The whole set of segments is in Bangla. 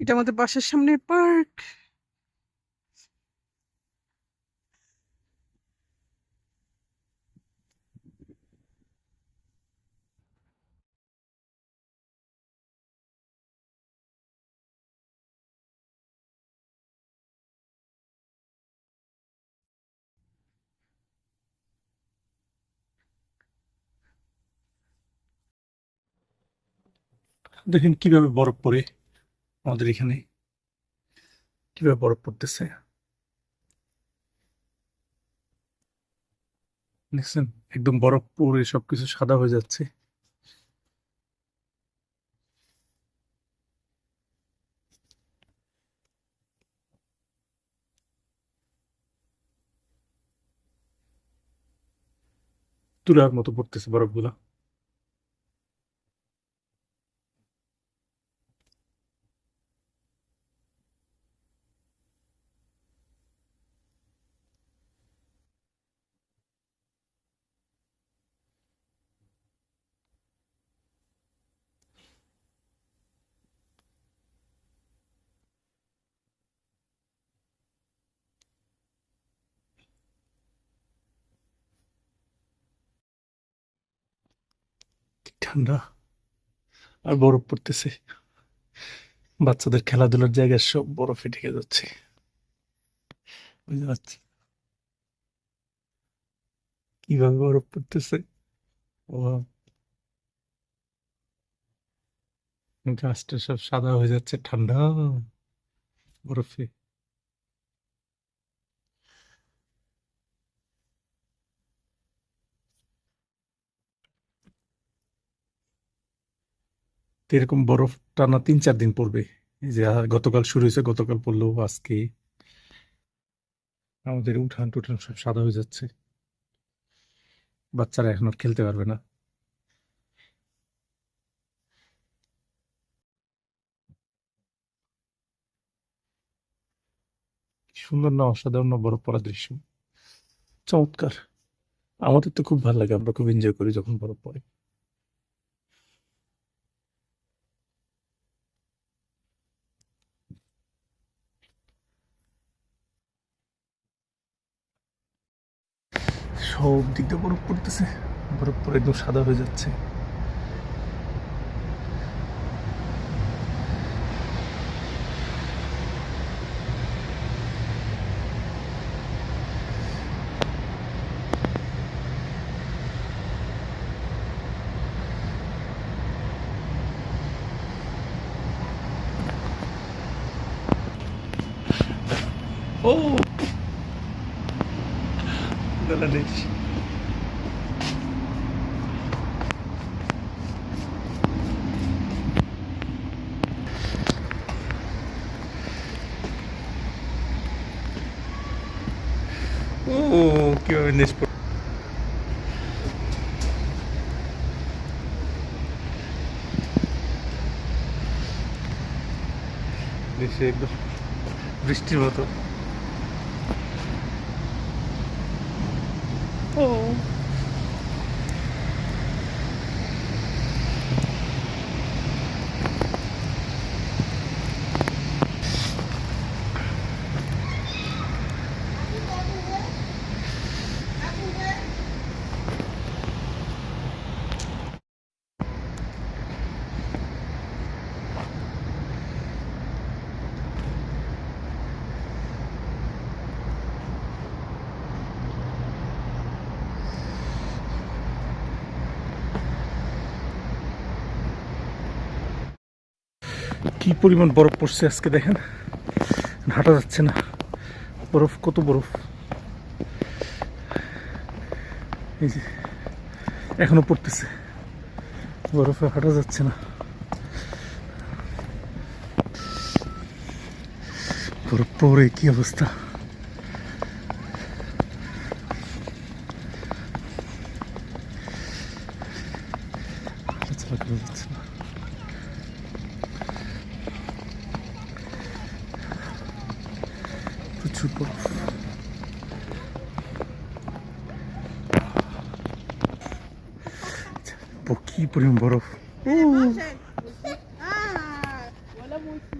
এটা আমাদের বাসার সামনে পার্ক। দেখেন কীভাবে বরফ পড়ে। আমাদের এখানে কীভাবে বরফ পড়তেছে? দেখছেন? একদম বরফ পড়ে সবকিছু সাদা হয়ে যাচ্ছে। তুলার মতো পড়তেছে বরফগুলো। ঠান্ডা আর বরফ পড়তেছে। বাচ্চাদের খেলাধুলার জায়গায় সব বরফে ঢেকে যাচ্ছে। কীভাবে বরফ পড়তেছে? গাছটা সব সাদা হয়ে যাচ্ছে, ঠান্ডা বরফে। তো এরকম বরফ টানা তিন, চার দিন পড়বে। যে গতকাল শুরু হয়েছে, গতকাল পড়ল, আজকে আমাদের উঠান টুঠান সব সাদা হয়ে যাচ্ছে। বাচ্চারা এখন আর খেলতে পারবে না। সুন্দর না অসাধারণ বরফ পড়া দৃশ্য। চমৎকার। আমাদের তো খুব ভালো লাগে, আমরা খুব এনজয় করি যখন বরফ পড়ে সব দিক দিয়ে বরফ পড়তেছে। বরফ পরে একদম সাদা হয়ে যাচ্ছে। ও! Dalalich. ও কিভাবে নিচ পড়- নিচে একদম বৃষ্টির মতো ও কি পরিমাণ বরফ পড়ছে আজকে দেখেন? হাঁটা যাচ্ছে না। বরফ, কত বরফ? এই যে, এখনও পড়তেছে। বরফে হাঁটা যাচ্ছে না। বরফ পরে কি অবস্থা? করা যাচ্ছে না। 슈퍼 Pouquinho por um borof. Uh. Olha muito.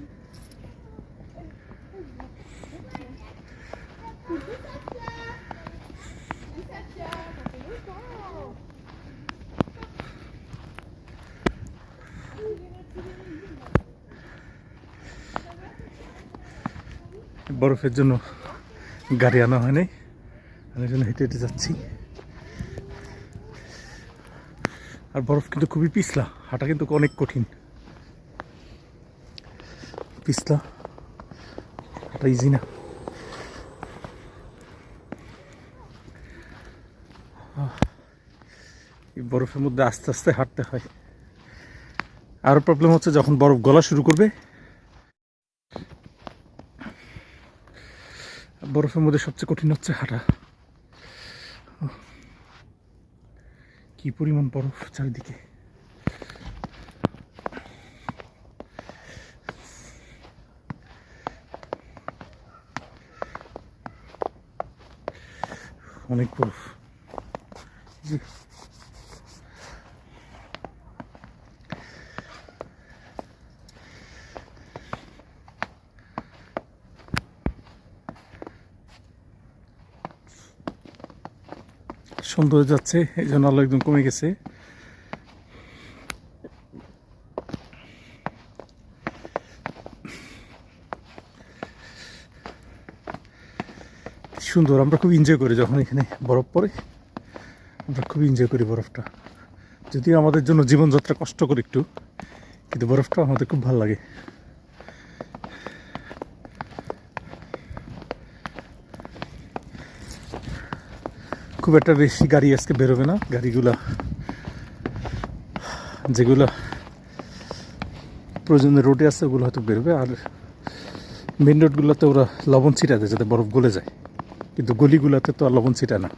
বরফের জন্য গাড়ি আনা হয়নি। আমি জন্য হেঁটে হেঁটে যাচ্ছি। আর বরফ কিন্তু খুবই পিছলা, হাঁটা কিন্তু অনেক কঠিন। পিছলা, হাঁটা ইজি না। এই বরফের মধ্যে আস্তে আস্তে হাঁটতে হয়। আরও প্রবলেম হচ্ছে যখন বরফ গলা শুরু করবে বরফের মধ্যে সবচেয়ে কঠিন হচ্ছে হাঁটা। কি পরিমাণ বরফ চারিদিকে। অনেক বরফ। জি। সুন্দর হয়ে যাচ্ছে, এই জন্য আলো একদম কমে গেছে। সুন্দর, আমরা খুব এনজয় করি যখন এখানে বরফ পড়ে। আমরা খুব এনজয় করি বরফটা। যদিও আমাদের জন্য জীবনযাত্রা কষ্টকর একটু, কিন্তু বরফটা আমাদের খুব ভালো লাগে। খুব একটা বেশি গাড়ি আজকে বেরোবে না। গাড়িগুলা, যেগুলো প্রয়োজনীয় রোডে আছে, ওগুলো হয়তো বেরোবে। আর মেন রোডগুলোতে ওরা লবণ ছিটা দেয় যাতে বরফ গলে যায়। কিন্তু গলিগুলোতে তো আর লবণ ছিটা না।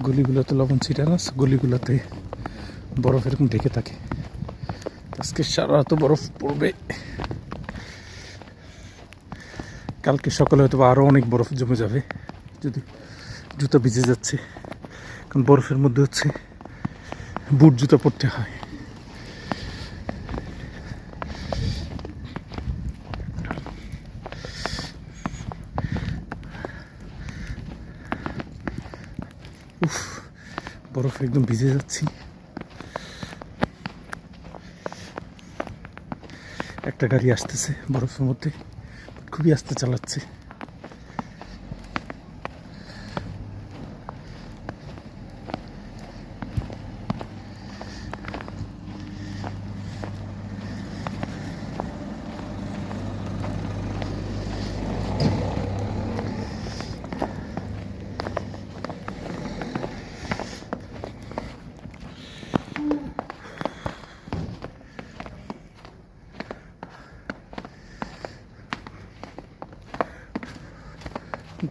গলিগুলোতে লবণ ছিটা না, গলিগুলোতে বরফ এরকম ঢেকে থাকে। আজকে সারা রাত বরফ পড়বে। কালকে সকালে হয়তো আরও অনেক বরফ জমে যাবে। যদি জুতো ভিজে যাচ্ছে, কারণ বরফের মধ্যে হচ্ছে বুট জুতো পরতে হয়। উফ, বরফ একদম ভিজে যাচ্ছি। একটা গাড়ি আসতেছে বরফের মধ্যে। খুবই আস্তে চালাচ্ছে।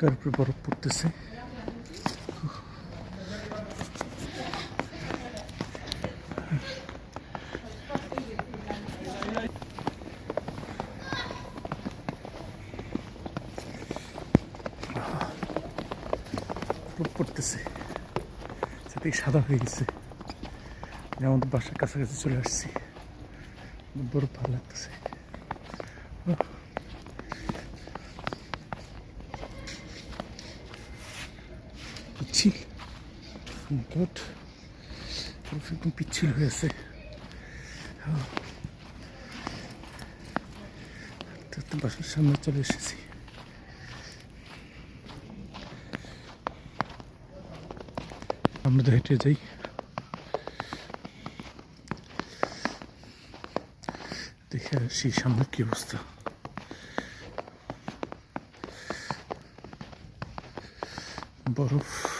গাড়ির উপরে বরফ পড়তেছে। পড়তেছে সাদা হয়ে গেছে। আমি আমাদের বাসার কাছাকাছি চলে আসছি। বরফ ভালো লাগতেছে পিচ্ছিল বরফ একদম পিচ্ছিল হয়ে তো বাসার সামনে চলে এসেছি। আমরা তো হেঁটে যাই। দেখে আসি সামনে কি অবস্থা। বরফ।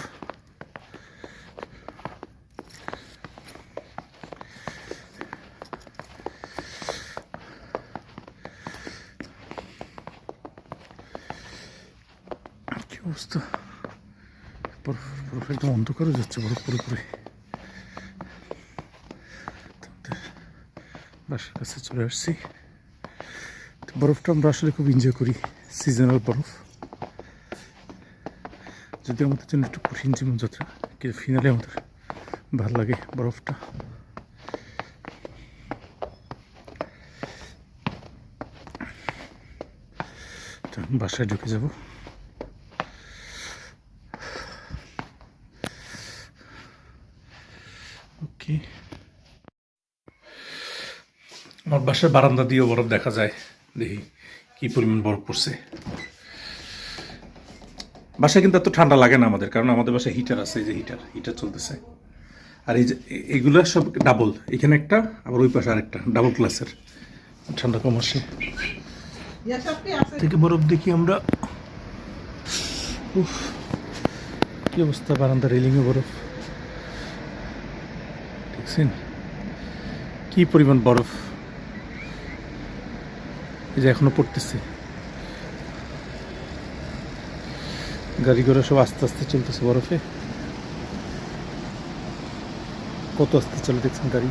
বরফ একদম অন্ধকার হয়ে যাচ্ছে, বরফ পুরোপুরি বাসার কাছে চলে আসছি। বরফটা আমরা আসলে খুব এনজয় করি সিজনাল বরফ। যদি আমাদের জন্য একটু কঠিন জীবনযাত্রা কিন্তু ফিনালে আমাদের ভালো লাগে বরফটা। বাসায় ঢুকে যাব। ওকে। আমার বাসার বারান্দা দিয়েও বরফ দেখা যায়। দেখি কি পরিমাণ বরফ পড়ছে। বাসায় কিন্তু এত ঠান্ডা লাগে না আমাদের, কারণ আমাদের বাসায় হিটার আছে, এই যে হিটার হিটার চলতেছে। আর এই যে এগুলো সব ডাবল এখানে একটা, আবার ওই পাশে আরেকটা ডাবল ক্লাসের ঠান্ডা কম আসে। থেকে বরফ দেখি আমরা। উফ, কি অবস্থা বারান্দা রেলিংয়ে বরফ। দেখছেন? কি পরিমাণ বরফ? এই যে এখনও পড়তেছে। গাড়ি ঘোড়া সব আস্তে আস্তে চলতেছে বরফে। কত আস্তে চলে দেখছেন গাড়ি?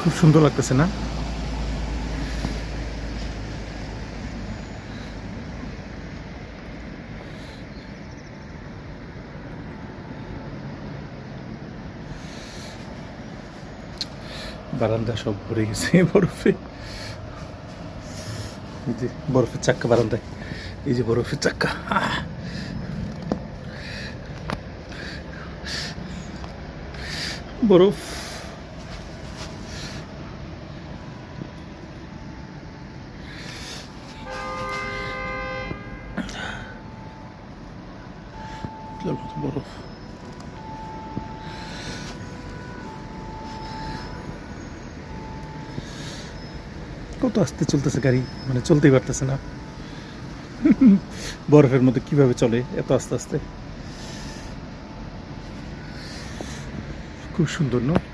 খুব সুন্দর লাগতেছে না? বারান্দা সব ভরে গেছে বরফে। এই যে বরফের চাক্কা বারান্দায়। এই যে বরফের চাক্কা! বরফ। বরফ। কত আস্তে চলতেছে গাড়ি? মানে চলতেই পারতেছে না। বরফের মধ্যে কীভাবে চলে এত আস্তে আস্তে? খুব সুন্দর, না?